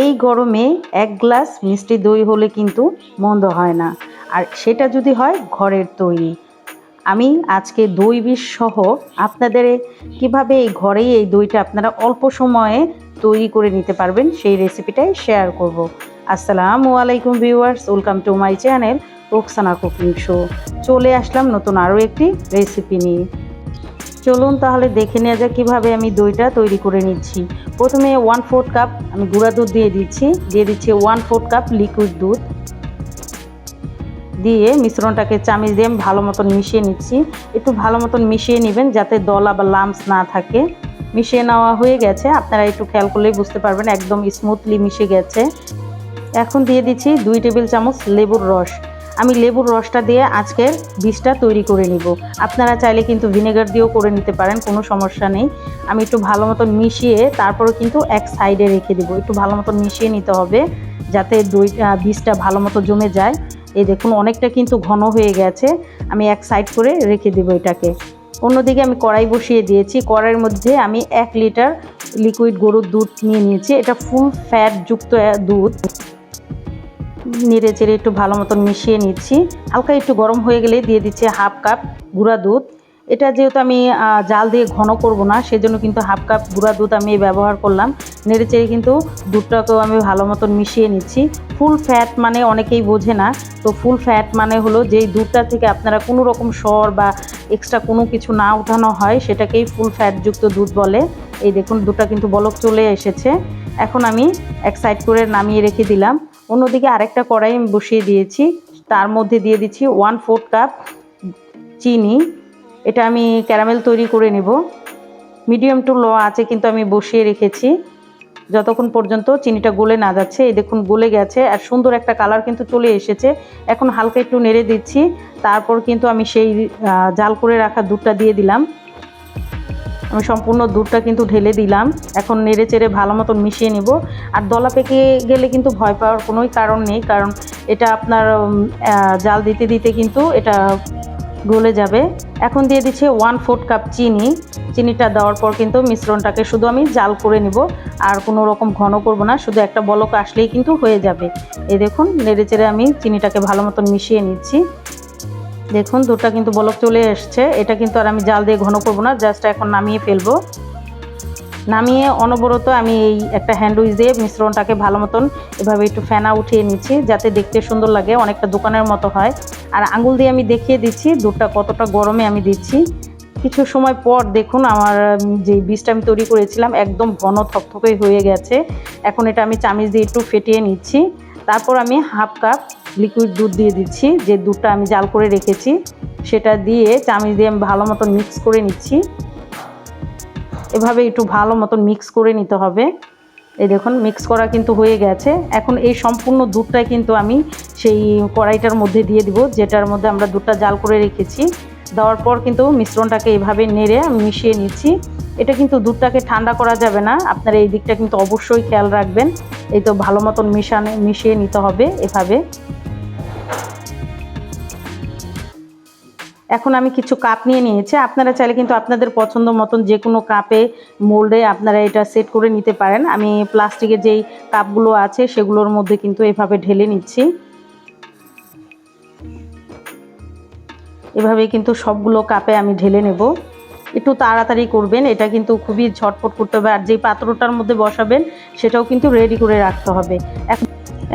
এই গরমে এক গ্লাস মিষ্টি দই হলে কিন্তু মন্দ হয় না। আর সেটা যদি হয় ঘরের তৈরি। আমি আজকে দই বিষ সহ আপনাদের কীভাবে এই ঘরেই এই দইটা আপনারা অল্প সময়ে তৈরি করে নিতে পারবেন সেই রেসিপিটাই শেয়ার করব। আসসালামু আলাইকুম viewers welcome to my channel Roksana cooking show চলে আসলাম নতুন আরও একটি রেসিপি নিয়ে। চলুন তাহলে দেখে নেওয়া যাক কীভাবে আমি দইটা তৈরি করে নিচ্ছি। প্রথমে ওয়ান ফোর্থ কাপ আমি গুঁড়া দুধ দিয়ে দিচ্ছি। দিয়ে দিচ্ছি ওয়ান ফোর্থ কাপ লিকুইড দুধ। দিয়ে মিশ্রণটাকে চামিচ দিয়ে ভালো মতন মিশিয়ে নিচ্ছি। একটু ভালো মতন মিশিয়ে নেবেন যাতে দলা বা লামস না থাকে। মিশিয়ে নেওয়া হয়ে গেছে। আপনারা একটু খেয়াল করলেই বুঝতে পারবেন, একদম স্মুথলি মিশে গেছে। এখন দিয়ে দিচ্ছি দুই টেবিল চামচ লেবুর রস। আমি লেবুর রসটা দিয়ে আজকের বীজটা তৈরি করে নিব। আপনারা চাইলে কিন্তু ভিনেগার দিয়েও করে নিতে পারেন, কোনো সমস্যা নেই। আমি একটু ভালো মতন মিশিয়ে তারপরে কিন্তু এক সাইডে রেখে দেবো। একটু ভালো মতন মিশিয়ে নিতে হবে যাতে দই বীজটা ভালো মতো জমে যায়। এই দেখুন, অনেকটা কিন্তু ঘন হয়ে গেছে। আমি এক সাইড করে রেখে দেবো এটাকে। অন্যদিকে আমি কড়াই বসিয়ে দিয়েছি। কড়াইয়ের মধ্যে আমি এক লিটার লিকুইড গরুর দুধ নিয়ে নিয়েছি। এটা ফুল ফ্যাট যুক্ত দুধ। নেড়ে চেড়ে একটু ভালো মতন মিশিয়ে নিচ্ছি। হালকা একটু গরম হয়ে গেলে দিয়ে দিচ্ছি হাফ কাপ গুঁড়া দুধ। এটা যেহেতু আমি জাল দিয়ে ঘন করব না, সেজন্য কিন্তু হাফ কাপ গুঁড়া দুধ আমি ব্যবহার করলাম। নেড়ে চেড়ে কিন্তু দুধটাকেও আমি ভালো মতন মিশিয়ে নিচ্ছি। ফুল ফ্যাট মানে অনেকেই বোঝে না। তো ফুল ফ্যাট মানে হলো যেই দুধটা থেকে আপনারা কোনো রকম সর বা এক্সট্রা কোনো কিছু না উঠানো হয়, সেটাকেই ফুল ফ্যাটযুক্ত দুধ বলে। এই দেখুন দুধটা কিন্তু বলক চলে এসেছে। এখন আমি এক সাইড করে নামিয়ে রেখে দিলাম। অন্যদিকে আরেকটা কড়াই আমি বসিয়ে দিয়েছি। তার মধ্যে দিয়ে দিচ্ছি ওয়ান ফোর্থ কাপ চিনি। এটা আমি ক্যারামেল তৈরি করে নেব। মিডিয়াম টু লো আছে কিন্তু আমি বসিয়ে রেখেছি। যতক্ষণ পর্যন্ত চিনিটা গলে না যাচ্ছে, এই দেখুন গলে গেছে আর সুন্দর একটা কালার কিন্তু চলে এসেছে। এখন হালকা একটু নেড়ে দিচ্ছি। তারপর কিন্তু আমি সেই জাল করে রাখা দুধটা দিয়ে দিলাম। আমি সম্পূর্ণ দুধটা কিন্তু ঢেলে দিলাম। এখন নেড়ে চেড়ে ভালো মতন মিশিয়ে নিব। আর দলা পেকে গেলে কিন্তু ভয় পাওয়ার কোনোই কারণ নেই, কারণ এটা আপনার জাল দিতে দিতে কিন্তু এটা গলে যাবে। এখন দিয়ে দিচ্ছে ওয়ান ফোর্থ কাপ চিনি। চিনিটা দেওয়ার পর কিন্তু মিশ্রণটাকে শুধু আমি জাল করে নিব। আর কোনো রকম ঘন করব না, শুধু একটা বলক আসলেই কিন্তু হয়ে যাবে। এই দেখুন, নেড়ে চেড়ে আমি চিনিটাকে ভালো মতন মিশিয়ে নিচ্ছি। দেখুন দুধটা কিন্তু বলক চলে এসছে। এটা কিন্তু আর আমি জাল দিয়ে ঘন করব না, জাস্ট এখন নামিয়ে ফেলব। নামিয়ে অনবরত আমি এই একটা হ্যান্ডউইচ দিয়ে মিশ্রণটাকে ভালো মতন এভাবে একটু ফেনা উঠিয়ে নিচ্ছি, যাতে দেখতে সুন্দর লাগে, অনেকটা দোকানের মতো হয়। আর আঙুল দিয়ে আমি দেখিয়ে দিচ্ছি দুধটা কতটা গরমে আমি দিচ্ছি। কিছু সময় পর দেখুন, আমার যে বীজটা আমি তৈরি করেছিলাম, একদম ঘন থকথকে হয়ে গেছে। এখন এটা আমি চামিচ দিয়ে একটু ফেটিয়ে নিচ্ছি। তারপর আমি হাফ কাপ লিকুইড দুধ দিয়ে দিচ্ছি। যে দুধটা আমি জাল করে রেখেছি, সেটা দিয়ে চামিচ দিয়ে আমি ভালো মতন মিক্স করে নিচ্ছি। এভাবে একটু ভালো মতন মিক্স করে নিতে হবে। এই দেখুন মিক্স করা কিন্তু হয়ে গেছে। এখন এই সম্পূর্ণ দুধটাই কিন্তু আমি সেই কড়াইটার মধ্যে দিয়ে দিব, যেটার মধ্যে আমরা দুধটা জাল করে রেখেছি। দেওয়ার পর কিন্তু মিশ্রণটাকে এভাবে নেড়ে আমি মিশিয়ে নিচ্ছি। এটা কিন্তু দুধটাকে ঠান্ডা করা যাবে না। আপনারা এই দিকটা কিন্তু অবশ্যই খেয়াল রাখবেন। এই তো ভালো মতন মিশানে, মিশিয়ে নিতে হবে এভাবে। এখন আমি কিছু কাপ নিয়ে নিয়েছি। আপনারা চাইলে কিন্তু আপনাদের পছন্দ মতন যে কোনো কাপে মোল্ডে আপনারা এটা সেট করে নিতে পারেন। আমি প্লাস্টিকের যেই কাপগুলো আছে সেগুলোর মধ্যে কিন্তু এভাবে ঢেলে নিচ্ছি। এভাবে কিন্তু সবগুলো কাপে আমি ঢেলে নেব। একটু তাড়াতাড়ি করবেন, এটা কিন্তু খুবই ঝটপট করতে হবে। আর যেই পাত্রটার মধ্যে বসাবেন, সেটাও কিন্তু রেডি করে রাখতে হবে। এখন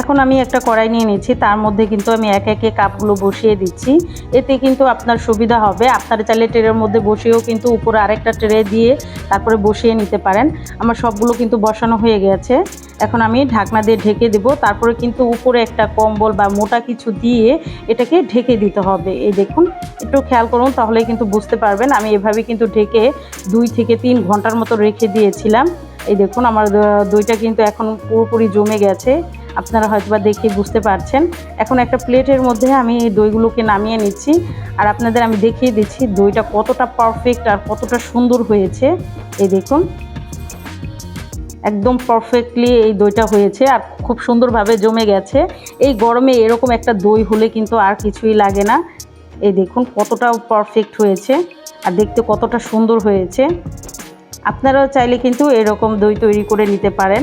এখন আমি একটা কড়াই নিয়ে নিচ্ছি, তার মধ্যে কিন্তু আমি এক একে কাপগুলো বসিয়ে দিচ্ছি। এতে কিন্তু আপনার সুবিধা হবে, আপনারা চাইলে ট্রের মধ্যে বসিয়েও কিন্তু উপরে আরেকটা ট্রে দিয়ে তারপরে বসিয়ে নিতে পারেন। আমার সবগুলো কিন্তু বসানো হয়ে গেছে। এখন আমি ঢাকনা দিয়ে ঢেকে দেব, তারপরে কিন্তু উপরে একটা কম্বল বা মোটা কিছু দিয়ে এটাকে ঢেকে দিতে হবে। এই দেখুন, একটু খেয়াল করুন তাহলে কিন্তু বুঝতে পারবেন। আমি এভাবে কিন্তু ঢেকে দুই থেকে তিন ঘণ্টার মতো রেখে দিয়েছিলাম। এই দেখুন, আমার দইটা কিন্তু এখন পুরোপুরি জমে গেছে। আপনারা হয়তো বা দেখে বুঝতে পারছেন। এখন একটা প্লেটের মধ্যে আমি দইগুলোকে নামিয়ে নিচ্ছি। আর আপনাদের আমি দেখিয়ে দিচ্ছি দইটা কতটা পারফেক্ট আর কতটা সুন্দর হয়েছে। এই দেখুন। একদম পারফেক্টলি এই দইটা হয়েছে আর খুব সুন্দরভাবে জমে গেছে। এই গরমে এরকম একটা দই হলে কিন্তু আর কিছুই লাগে না। এই দেখুন কতটা পারফেক্ট হয়েছে আর দেখতে কতটা সুন্দর হয়েছে। আপনারাও চাইলে কিন্তু এরকম দই তৈরি করে নিতে পারেন।